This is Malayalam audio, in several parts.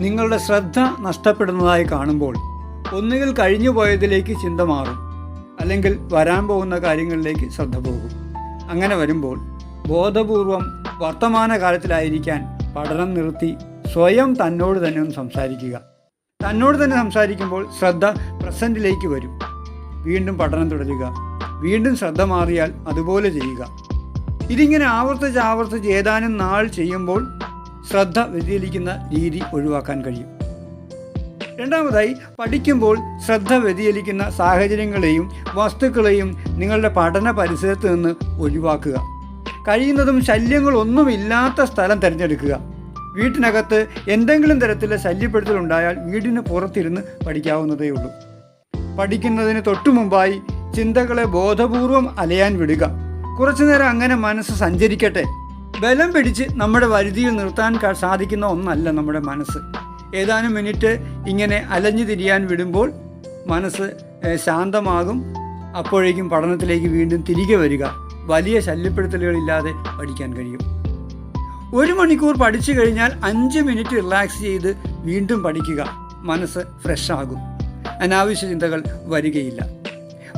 നിങ്ങളുടെ ശ്രദ്ധ നഷ്ടപ്പെടുന്നതായി കാണുമ്പോൾ ഒന്നുകിൽ കഴിഞ്ഞു പോയതിലേക്ക് ചിന്ത മാറും അല്ലെങ്കിൽ വരാൻ പോകുന്ന കാര്യങ്ങളിലേക്ക് ശ്രദ്ധ പോകും. അങ്ങനെ വരുമ്പോൾ ബോധപൂർവം വർത്തമാനകാലത്തിലായിരിക്കാൻ പഠനം നിർത്തി സ്വയം തന്നോട് തന്നെ ഒന്ന് സംസാരിക്കുക. തന്നോട് തന്നെ സംസാരിക്കുമ്പോൾ ശ്രദ്ധ പ്രസന്റിലേക്ക് വരും. വീണ്ടും പഠനം തുടരുക. വീണ്ടും ശ്രദ്ധ മാറിയാൽ അതുപോലെ ചെയ്യുക. ഇതിങ്ങനെ ആവർത്തിച്ച് ആവർത്തിച്ച് ഏതാനും നാൾ ചെയ്യുമ്പോൾ ശ്രദ്ധ വ്യതിചലിക്കുന്ന രീതി ഒഴിവാക്കാൻ കഴിയും. രണ്ടാമതായി പഠിക്കുമ്പോൾ ശ്രദ്ധ വ്യതിചലിക്കുന്ന സാഹചര്യങ്ങളെയും വസ്തുക്കളെയും നിങ്ങളുടെ പഠന പരിസരത്ത് നിന്ന് ഒഴിവാക്കുക. കഴിയുന്നതും ശല്യങ്ങളൊന്നുമില്ലാത്ത സ്ഥലം തിരഞ്ഞെടുക്കുക. വീട്ടിനകത്ത് എന്തെങ്കിലും തരത്തിലെ ശല്യപ്പെടുത്തൽ ഉണ്ടായാൽ വീടിന് പുറത്തിരുന്ന് പഠിക്കാവുന്നതേ ഉള്ളൂ. പഠിക്കുന്നതിന് തൊട്ടു മുമ്പായി ചിന്തകളെ ബോധപൂർവം അലയാൻ വിടുക. കുറച്ചുനേരം അങ്ങനെ മനസ്സ് സഞ്ചരിക്കട്ടെ. ബലം പിടിച്ച് നമ്മുടെ വരുതിയിൽ നിർത്താൻ സാധിക്കുന്ന ഒന്നല്ല നമ്മുടെ മനസ്സ്. ഏതാനും മിനിറ്റ് ഇങ്ങനെ അലഞ്ഞു തിരിയാൻ വിടുമ്പോൾ മനസ്സ് ശാന്തമാകും. അപ്പോഴേക്കും പഠനത്തിലേക്ക് വീണ്ടും തിരികെ വരിക. വലിയ ശല്യപ്പെടുത്തലുകളില്ലാതെ പഠിക്കാൻ കഴിയും. ഒരു മണിക്കൂർ പഠിച്ചു കഴിഞ്ഞാൽ അഞ്ച് മിനിറ്റ് റിലാക്സ് ചെയ്ത് വീണ്ടും പഠിക്കുക. മനസ്സ് ഫ്രഷ് ആകും അനാവശ്യ ചിന്തകൾ വരികയില്ല.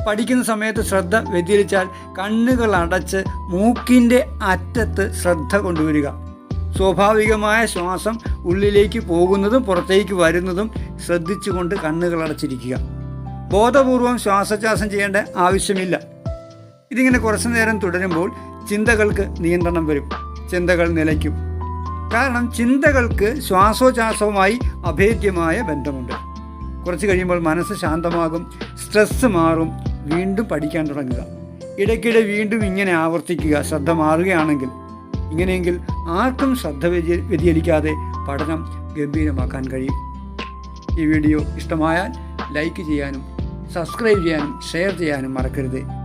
പഠിക്കുന്ന സമയത്ത് ശ്രദ്ധ വ്യതിരിച്ചാൽ കണ്ണുകൾ അടച്ച് മൂക്കിന്റെ അറ്റത്ത് ശ്രദ്ധ കൊണ്ടുവരിക. സ്വാഭാവികമായ ശ്വാസം ഉള്ളിലേക്ക് പോകുന്നതും പുറത്തേക്ക് വരുന്നതും ശ്രദ്ധിച്ചുകൊണ്ട് കണ്ണുകൾ അടച്ചിരിക്കുക. ബോധപൂർവം ശ്വാസോച്ഛ്വാസം ചെയ്യേണ്ട ആവശ്യമില്ല. ഇതിങ്ങനെ കുറച്ചു നേരം തുടരുമ്പോൾ ചിന്തകൾക്ക് നിയന്ത്രണം വരും. ചിന്തകൾ നിലയ്ക്കും. കാരണം ചിന്തകൾക്ക് ശ്വാസോച്ഛാസവുമായി അഭേദ്യമായ ബന്ധമുണ്ട്. കുറച്ച് കഴിയുമ്പോൾ മനസ്സ് ശാന്തമാകും സ്ട്രെസ്സ് മാറും വീണ്ടും പഠിക്കാൻ തുടങ്ങുക. ഇടയ്ക്കിടെ വീണ്ടും ഇങ്ങനെ ആവർത്തിക്കുക ശ്രദ്ധ മാറുകയാണെങ്കിൽ ഇങ്ങനെയെങ്കിൽ ആർക്കും ശ്രദ്ധ വ്യതി പഠനം ഗംഭീരമാക്കാൻ കഴിയും. ഈ വീഡിയോ ഇഷ്ടമായാൽ ലൈക്ക് ചെയ്യാനും സബ്സ്ക്രൈബ് ചെയ്യാനും ഷെയർ ചെയ്യാനും മറക്കരുത്.